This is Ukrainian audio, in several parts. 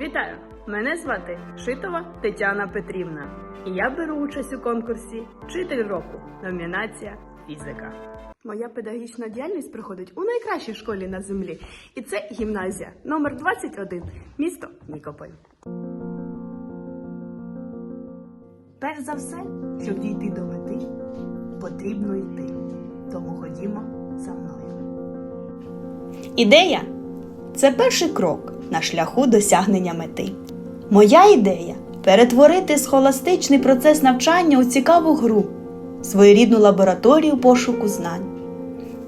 Вітаю! Мене звати Шитова Тетяна Петрівна. І я беру участь у конкурсі Вчитель року. Номінація Фізика. Моя педагогічна діяльність проходить у найкращій школі на землі. І це гімназія номер 21 місто Нікополь. Перш за все, щоб дійти до мети, потрібно йти. Тому ходімо за мною. Ідея це перший крок на шляху досягнення мети. Моя ідея перетворити схоластичний процес навчання у цікаву гру, своєрідну лабораторію пошуку знань.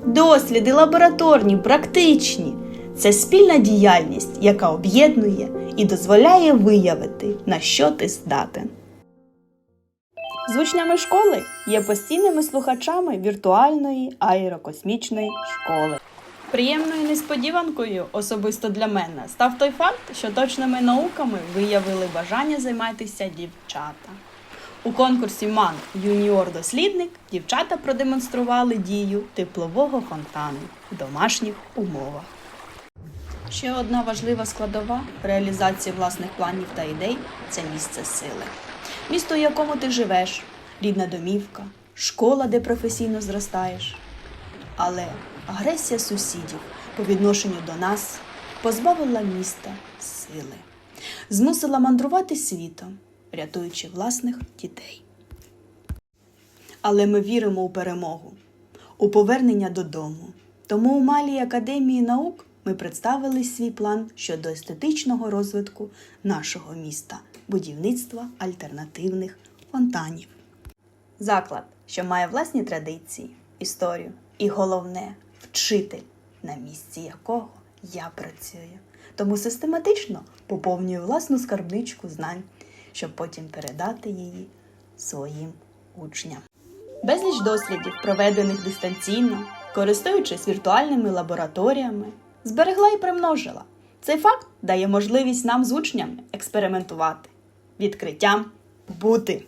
Досліди лабораторні, практичні це спільна діяльність, яка об'єднує і дозволяє виявити, на що ти здатен. З учнями школи є постійними слухачами віртуальної аерокосмічної школи. Приємною несподіванкою особисто для мене став той факт, що точними науками виявили бажання займатися дівчата. У конкурсі МАН Юніор дослідник дівчата продемонстрували дію теплового фонтану в домашніх умовах. Ще одна важлива складова реалізації власних планів та ідей це місце сили. Місто, у якому ти живеш, рідна домівка, школа, де професійно зростаєш. Але агресія сусідів по відношенню до нас позбавила міста сили, змусила мандрувати світом, рятуючи власних дітей. Але ми віримо у перемогу, у повернення додому. Тому у Малій академії наук ми представили свій план щодо естетичного розвитку нашого міста, будівництва альтернативних фонтанів. Заклад, що має власні традиції, історію і головне вчитель, на місці якого я працюю. Тому систематично поповнюю власну скарбничку знань, щоб потім передати її своїм учням. Безліч дослідів, проведених дистанційно, користуючись віртуальними лабораторіями, зберегла і примножила. Цей факт дає можливість нам з учнями експериментувати, відкриттям бути.